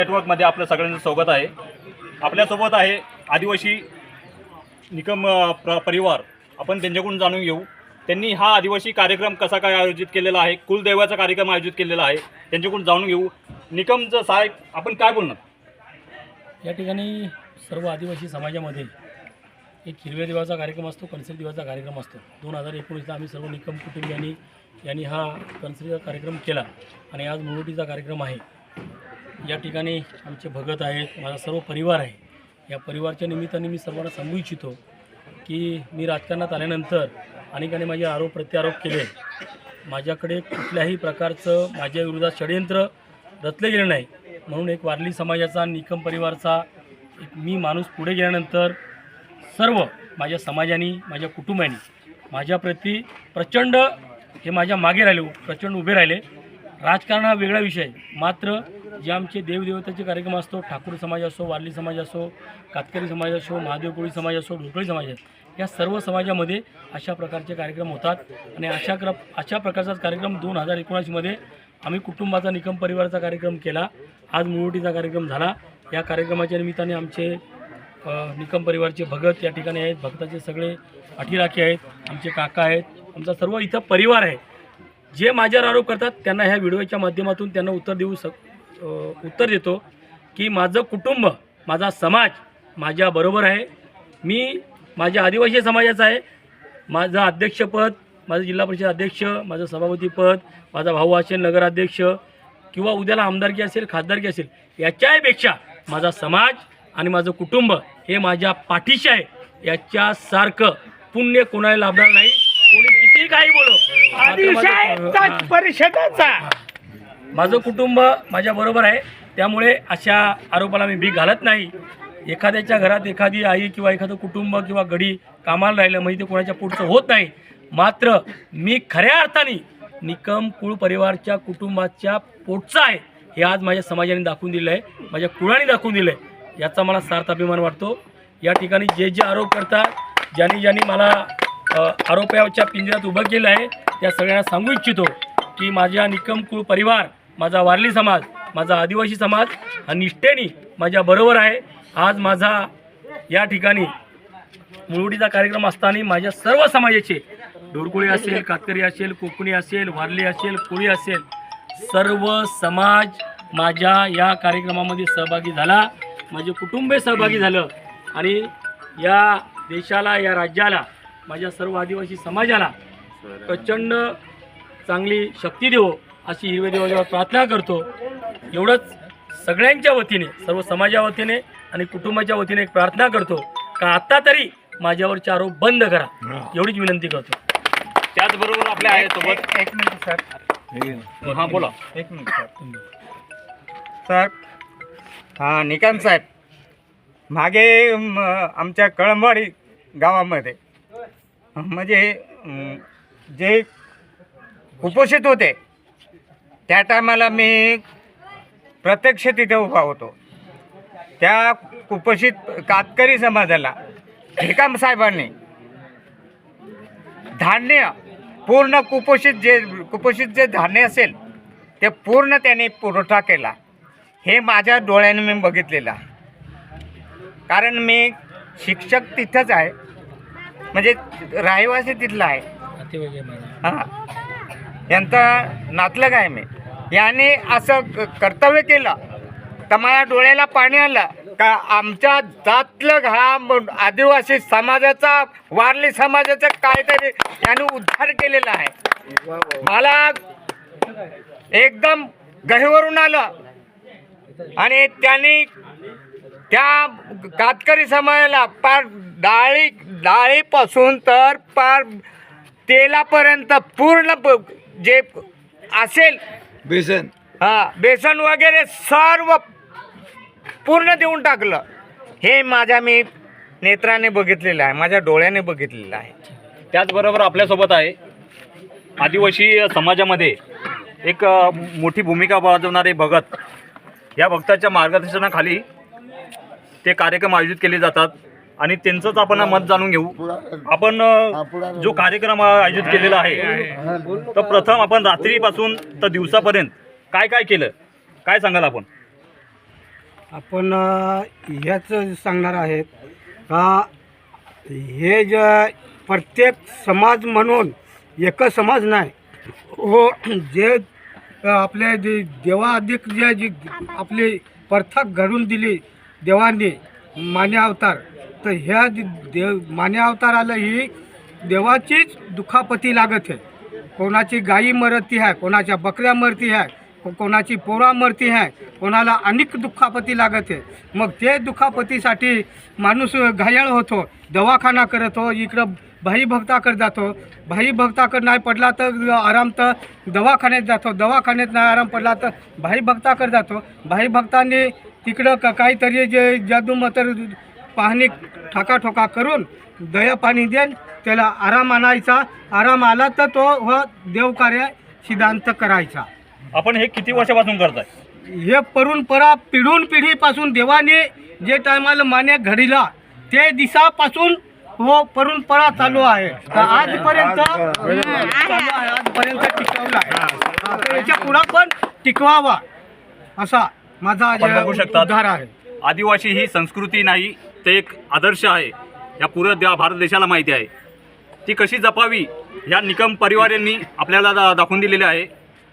नेटवर्कमध्ये आपलं सगळ्यांचं स्वागत आहे. आपल्यासोबत आहे आदिवासी निकम प्र परिवार. आपण त्यांच्याकडून जाणून घेऊ. त्यांनी हा आदिवासी कार्यक्रम कसा काय आयोजित केलेला आहे? कुलदैवाचा कार्यक्रम आयोजित केलेला आहे. त्यांच्याकडून जाणून घेऊ. निकमचं साहेब आपण काय बोलणार? या ठिकाणी सर्व आदिवासी समाजामध्ये एक हिरव्या दिवाचा कार्यक्रम असतो कणसरी दिवाचा कार्यक्रम असतो. दोन हजार एकोणीसला आम्ही सर्व निकम कुटुंबियांनी यांनी हा कणसरीचा कार्यक्रम केला. आणि आज मुळवटीचा कार्यक्रम आहे. या ठिकाणी आमचे भगत आहेत माझा सर्व परिवार आहे. या परिवारच्या निमित्ताने मी सर्वांना सांगू इच्छितो की मी राजकारणात आल्यानंतर अनेकांनी माझे आरोप प्रत्यारोप केले. माझ्याकडे कुठल्याही प्रकारचं माझ्या विरोधात षडयंत्र रचले गेले नाही. म्हणून एक वारली समाजाचा निकम परिवारचा एक मी माणूस पुढे गेल्यानंतर सर्व माझ्या समाजाने माझ्या कुटुंबाने माझ्याप्रती प्रचंड हे माझ्या मागे राहिले प्रचंड उभे राहिले. राजकारण हा वेगळा विषय आहे. मात्र जे आमचे देवदेवताचे कार्यक्रम असतो ठाकूर समाज असो वारली समाज असो कातकरी समाज असो महादेवपुळी समाज असो ढोकळी समाज असो या सर्व समाजामध्ये अशा प्रकारचे कार्यक्रम होतात. आणि अशा क्र अशा प्रकारचाच कार्यक्रम दोन हजार एकोणीसमध्ये आम्ही कुटुंबाचा निकम परिवाराचा कार्यक्रम केला. आज मुळवटीचा कार्यक्रम झाला. या कार्यक्रमाच्या निमित्ताने आमचे निकम परिवारचे भगत या ठिकाणी आहेत. भक्ताचे सगळे अठीराखी आहेत. आमचे काका आहेत. आमचा सर्व इथं परिवार आहे. जे माझ्यावर आरोप करतात त्यांना ह्या व्हिडिओच्या माध्यमातून त्यांना उत्तर देऊ सक उत्तर देतो की माझं कुटुंब माझा समाज माझ्याबरोबर आहे. मी माझ्या आदिवासी समाजाचा आहे. माझं अध्यक्षपद माझं जिल्हा परिषद अध्यक्ष माझं सभापतीपद माझा भाऊ असेल नगराध्यक्ष किंवा उद्याला आमदारकी असेल खासदारकी असेल याच्यापेक्षा माझा समाज आणि माझं कुटुंब हे माझ्या पाठीशी आहे. याच्यासारखं पुण्य कोणाला लाभणार नाही? कोणी किती काही बोलो. परिषदेचा. माझं कुटुंब माझ्या बरोबर आहे. त्यामुळे अशा आरोपाला मी भीक घालत नाही. एखाद्याच्या घरात एखादी आई किंवा एखादं कुटुंब किंवा गडी कामाला राहिलं म्हणजे ते कोणाच्या पुढचं होत नाही. मात्र मी खऱ्या अर्थाने निकम कुळ परिवारच्या कुटुंबाच्या पोटचा आहे. हे आज माझ्या समाजाने दाखवून दिलं आहे माझ्या कुळाने दाखवून दिलं आहे याचा मला सार्थ अभिमान वाटतो. या ठिकाणी जे जे आरोप करतात ज्यांनी ज्यांनी मला आरोपाच्या पिंजऱ्यात उभं केलं आहे त्या सगळ्यांना सांगू इच्छितो की माझ्या निकम कुळ परिवार माझा वारली समाज माझा आदिवासी समाज हा निष्ठेने माझ्या बरोबर आहे. आज माझा या ठिकाणी मुळवडीचा कार्यक्रम असताना माझ्या सर्व समाजाचे डोरकोळी असेल कातकरी असेल कोकणी असेल वारली असेल कोळी असेल सर्व समाज माझ्या या कार्यक्रमामध्ये सहभागी झाला. माझे कुटुंबे सहभागी झालं आणि या देशाला या राज्याला माझ्या सर्व आदिवासी समाजाला प्रचंड चांगली शक्ती देवो. अशी हिरवे देवाजवळ प्रार्थना करतो. एवढंच सगळ्यांच्या वतीने सर्व समाजा वतीने आणि कुटुंबाच्या वतीने एक प्रार्थना करतो. का आता तरी माझ्यावरचे आरोप बंद करा. एवढीच विनंती करतो. त्याचबरोबर आपल्या आहे सोबत एक मिनिट सर. हां. बोला. एक मिनिट सर. सर हां निकम साहेब. मागे आमच्या कळंबवाडी गावामध्ये म्हणजे म, जे कुपोषित होते त्या टायमाला मी प्रत्यक्ष तिथे उभा होतो. त्या कुपोषित कातकरी समाजाला निकम साहेबांनी धान्य पूर्ण कुपोषित जे कुपोषित जे धान्य असेल ते पूर्ण त्याने पुरवठा केला. हे माझ्या डोळ्याने मी बघितलेलं आहे. कारण मी शिक्षक तिथंच आहे. म्हणजे रहिवासी तिथला आहे. हां. यांचा नातलग आहे मी. याने असं क- कर्तव्य केलं. तर माझ्या डोळ्याला पाणी आलं का आमच्या जातलग हा आदिवासी समाजाचा वारली समाजाचा काहीतरी याने उद्धार केलेला आहे. मला एकदम गहीवरून आलं. आणि त्यांनी त्या कातकरी समाजाला पार डाळी डाळीपासून तर पार तेलापर्यंत पूर्ण जे असेल बेसन. हा बेसन वगैरे सर्व पूर्ण देऊन टाकलं. हे माझ्या मी नेत्राने बघितलेलं आहे माझ्या डोळ्याने बघितलेलं आहे. त्याचबरोबर आपल्यासोबत आहे आदिवासी समाजामध्ये एक मोठी भूमिका बजावणारे भगत. या भक्ताच्या मार्गदर्शनाखाली ते कार्यक्रम आयोजित केले जातात. आणि त्यांचंच आपण मत जाणून घेऊ. आपण जो कार्यक्रम आयोजित केलेला आहे तर प्रथम आपण रात्रीपासून तर दिवसापर्यंत काय काय केलं? काय सांगाल आपण? आपण ह्याच सांगणार आहेत का हे जे प्रत्येक समाज म्हणून एकच समाज नाही हो जे आपले जे देवाधिक जे जी आपली प्रथा घडून दिली देवांनी मान्य अवतार तर ह्या देव मान्य अवताराला ही देवाचीच दुखापती लागत आहे. कोणाची गायी मरती आहे कोणाच्या बकऱ्या मरती आहे कोणाची पोरा मरती आहे कोणाला अनेक दुखापती लागत आहे. मग ते दुखापतीसाठी माणूस घायाळ होतो दवाखाना करत इकडं भाई भक्ताकडे जातो. भाई भक्ताकडे नाही पडला तर आराम तर दवाखान्यात जातो. दवाखान्यात नाही आराम पडला तर भाई भक्ताकडे जातो. भाई भक्तांनी तिकडं का काहीतरी जे जादू मतर पाहणी ठोका करून दया पाणी देन त्याला आराम आणायचा. आराम आला तर तो व देवकार्य सिद्धांत करायचा. आपण हे किती वर्षापासून करताय? हे परंपरा पिढून पिढीपासून देवाने जे टायमाला मान्य घडीला ते दिवसापासून हो परंपरा चालू आहे. तर आजपर्यंत चालू आहे. आजपर्यंत टिकवला आहे. आता याच्या पुढं पण टिकवावा. असा माझा. उद्धार आहे. आदिवासी ही संस्कृती नाही ते एक आदर्श आहे. या पूर्ण द्या भारत देशाला माहिती आहे. ती कशी जपावी या निकम परिवार यांनी आपल्याला दा दाखवून दिलेले आहे.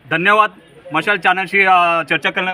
धन्यवाद. मशाल चॅनलशी चर्चा करण्या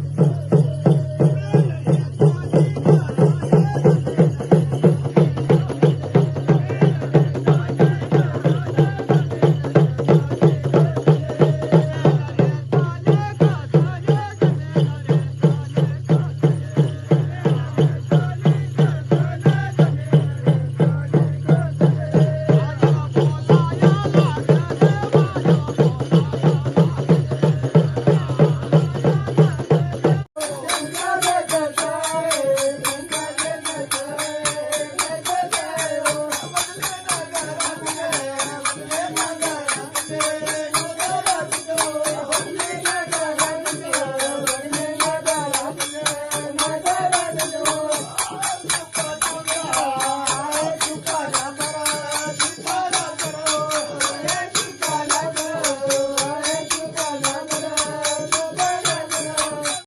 Thank you.